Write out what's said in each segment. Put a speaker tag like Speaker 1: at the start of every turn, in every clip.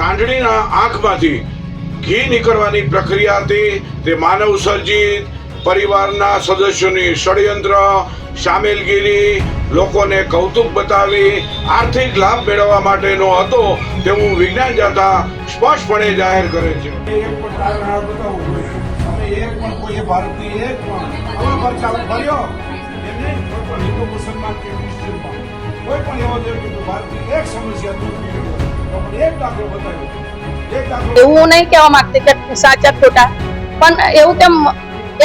Speaker 1: સાંઢણીના આંખમાંથી ઘી નીકળવાની પ્રક્રિયા હતી. તે માનવ સર્જિત પરિવારના સદસ્યોની ષડયંત્ર સામેલગીરી લોકોને કૌતુક બતાવી આર્થિક લાભ મેળવવા માટેનો હતો તેવું વિજ્ઞાન જાતા સ્પષ્ટપણે જાહેર કરે છે.
Speaker 2: કોઈ પણ એવો ભારતની એક સમસ્યા
Speaker 3: એવું હું નહીં કહેવા માંગતી કે સાચા ખોટા. પણ એવું કેમ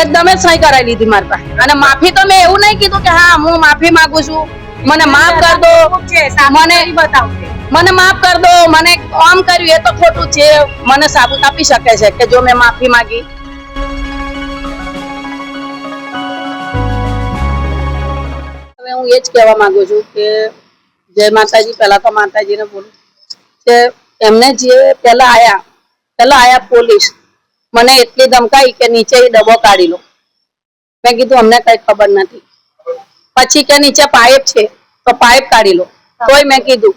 Speaker 3: એકદમ જ સહી કરાવી લીધી મારી પાસે. અને માફી તો મેં એવું નહીં કીધું કે હા હું માફી માંગુ છું. મને માફ કર દો. મને મને માફ કર દો. મને આમ કર્યું એ તો ખોટું છે. મને સાબુત આપી શકે છે કે જો મેં માફી માંગી. હવે હું એ જ કહેવા માંગુ છું કે જય માતાજી. પહેલા તો માતાજીને બોલું. કે એમને જે પહેલા આયા પહેલા આયા પોલીસ, મને એટલી ધમકાઈ કે નીચે ડબ્બો કાઢી લો. મેં કીધું, અમને કઈ ખબર નથી. પછી કે નીચે પાઇપ છે, તો પાઇપ કાઢી લો. તોય મેં કીધું,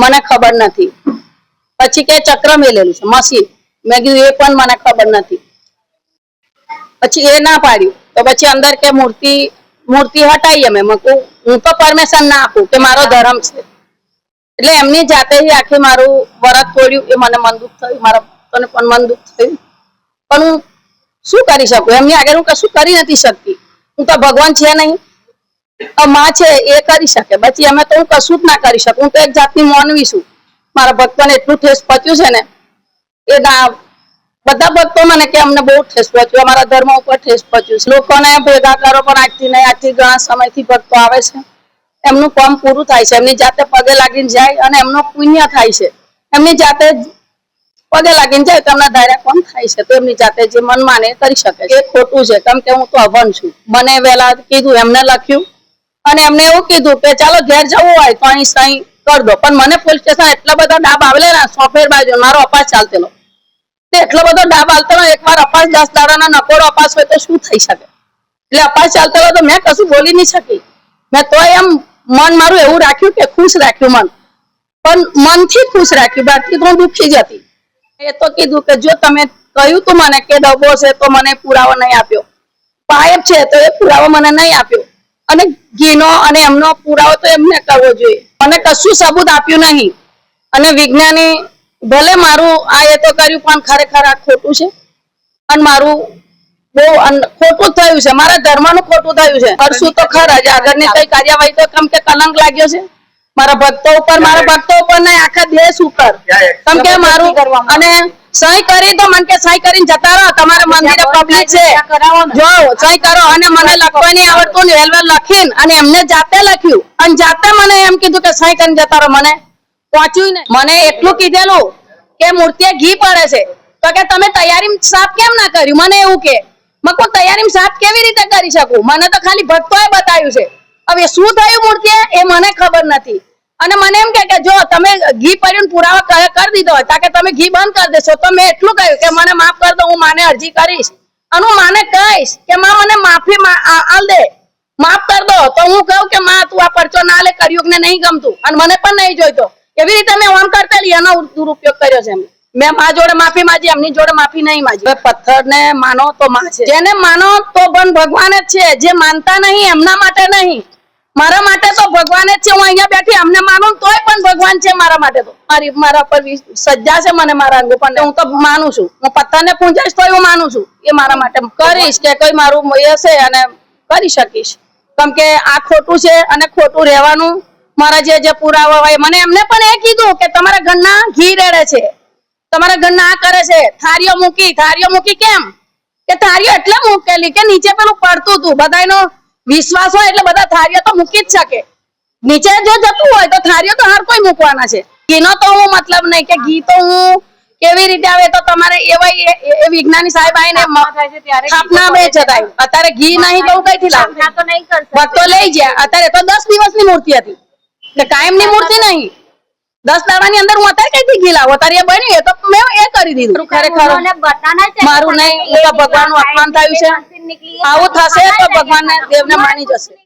Speaker 3: મને ખબર નથી. પછી કે ચક્ર મેલેલું છે, મશીન. મેં કીધું, એ પણ મને ખબર નથી. પછી એ ના પાડ્યું. તો પછી અંદર કે મૂર્તિ મૂર્તિ હટાવી અમે હું તો પરમિશન ના આપું કે મારો ધર્મ છે. એટલે એમની જાતે જ આખી મારું વરત તોડ્યું. એ મને મન દુઃખ થયું. મારા ભક્તોને પણ મન દુઃખ થયું. પણ હું શું કરી શકું? એમની આગળ હું કશું કરી નથી શકતી. હું તો ભગવાન છે નહીં. માં છે, એ કરી શકે. પછી અમે તો હું કશું જ ના કરી શકું. હું તો એક જાતની માનવી છું. મારા ભક્તોને એટલું ઠેસ પચ્યું છે ને, એ ના, બધા ભક્તો મને કે અમને બહુ ઠેસ પચ્યું અમારા ધર્મ ઉપર ઠેસ પચ્યું છે. લોકોને ભેગા કરો પણ આજથી નહીં. આજથી ઘણા સમયથી ભક્તો આવે છે. એમનું કામ પૂરું થાય છે. એમની જાતે પગે લાગીને જાય અને એમનો પુણ્ય થાય છે. એમની જાતે પગે લાગીને જાય તો એમના ધાર્યા કોણ થાય છે? તો એમની જાતે જે મન માને કરી શકે છે. એ ખોટું છે. કેમ કે હું તો અભન છું. મને વહેલા કીધું, એમને લખ્યું અને એમને એવું કીધું કે ચાલો ઘેર જવું હોય, તો અહીં સહી કર દો. પણ મને પોલીસ સ્ટેશન એટલા બધા ડાબ આવેલા સોફેર બાજુ, મારો અપાસ ચાલતેલો. તે એટલો બધો ડાબ આલતેલો એકવાર અપાસ દસ દાડાના નકોરો અપાસ હોય તો શું થઈ શકે? એટલે અપાસ ચાલતેલો તો મેં કશું બોલી નહીં શકી. મેં તો એમ મન મારું એવું રાખ્યું કે ખુશ રાખ્યું મન. પણ મનથી ખુશ રાખ્યું, બાકી તો હું દુઃખી જ હતી. એ તો કીધું કે જો તમે કહ્યું તું મને કે ડબ્બો છે તો મને પુરાવો નહીં આપ્યો. પાઇપ છે તો એ પુરાવો મને નહીં આપ્યો. અને ઘીનો અને એમનો પુરાવો તો એમને કરવો જોઈએ. મને કશું સબૂત આપ્યું નહીં. અને વિજ્ઞાની ભલે મારું આ એ તો કર્યું પણ ખરેખર આ ખોટું છે. અને મારું બહુ ખોટું થયું છે. મારા ધર્મનું ખોટું થયું છે. કરશું તો ખરા જ. આગળની કઈ કાર્યવાહી તો કેમ કે કલંક લાગ્યો છે? મારા ભક્તો ઉપર મારા ભક્તો ઉપર નહીં આખા દેશ ઉપર. કેમ કે મારું અને સહી કરી તો મને કે સહી કરીને જતા રહો. તમારે મંદિરે પબ્લિક છે. જો સહી કરો. અને મને લખવા નહીં આવડતું ને વેલ વેલ લખીને અને એમને જાતે લખ્યું. અને જાતે મને એમ કીધું કે સહી કરીને જતા રહો. મને પહોંચ્યું ને. મને એટલું કીધેલું કે મૂર્તિએ ઘી પડે છે. તો કે તમે તૈયારી સાફ કેમ ના કર્યું? મને એવું કે. મેં તૈયારી સાફ કેવી રીતે કરી શકું? મને તો ખાલી ભક્તોએ બતાવ્યું છે. હવે શું થયું મૂર્તિએ? એ મને ખબર નથી. અને મને એમ કે જો તમે ઘી પડ્યું પુરાવા કરી દીધો હોય તાકે તમે ઘી બંધ કરી દેશો, તો મેં એટલું કહ્યું કે મને માફ કર દો, હું માને અરજી કરીશ. અને હું માને કહીશ કે માં મને માફી આલ દે. માફ કર દો. તો હું કહું કે માં, તું આ પરચો ના લે કર્યું ને નહીં ગમતું. અને મને પણ નહીં જોઈતો. એવી રીતે મેં ઓન કરતા એનો દુરુપયોગ કર્યો છે એમને મેં મા જોડે માફી માંગી, એમની જોડે માફી નહીં માંગી. પથ્થર ને માનો તો માં છે. જેને માનો તો પણ ભગવાન જ છે. જે માનતા નહીં, એમના માટે નહીં. મારા માટે તો ભગવાન જ છે. હું અહીંયા બેઠી અમને માનું તોય પણ ભગવાન છે મારા માટે તો. મારી, મારા પર સજ્જા છે મને મારા અંગ પણ હું તો માનું છું. હું પથ્થરને પૂંજાઈશ તો હું માનું છું. એ મારા માટે કરીશ કે કઈ મારું એ હશે અને કરી શકીશ. કેમ કે આ ખોટું છે અને ખોટું રહેવાનું મારા જે જે પુરાવા હોય, મને એમને પણ એ કીધું કે તમારા ઘરના ઘી રેડે છે. તમારા ઘરના આ કરે છે થારીઓ મૂકી થારીઓ મૂકી કેમ? કે થારીઓ એટલે મૂકેલી કે નીચે પેલું પડતું હતું. બધાનો વિશ્વાસ હોય એટલે બધા થારીઓ તો મૂકી જ શકે. નીચે જો જતું હોય તો થારીઓ તો હર કોઈ મૂકવાના છે. ઘીનો તો હું મતલબ નહીં કે ઘી તો હું કેવી રીતે આવે તો તમારે એવા એ- વિજ્ઞાની સાહેબ આવીને સ્થાપના બે છતાંય અત્યારે ઘી નહીં તો હું કઈથી લાવ? તો લઈ ગયા. અત્યારે તો દસ દિવસની મૂર્તિ હતી. કાયમની મૂર્તિ નહીં. દસ દાડાની અંદર હું અત્યારે કઈથી ઘી લાવું? અત્યારે બન્યું એ તો મેં એ કરી દીધું. ખરેખર મારું નહીં ભગવાન ભગવાનનું અપમાન થયું છે. આવું થશે તો દેવ દેવને માની જશે.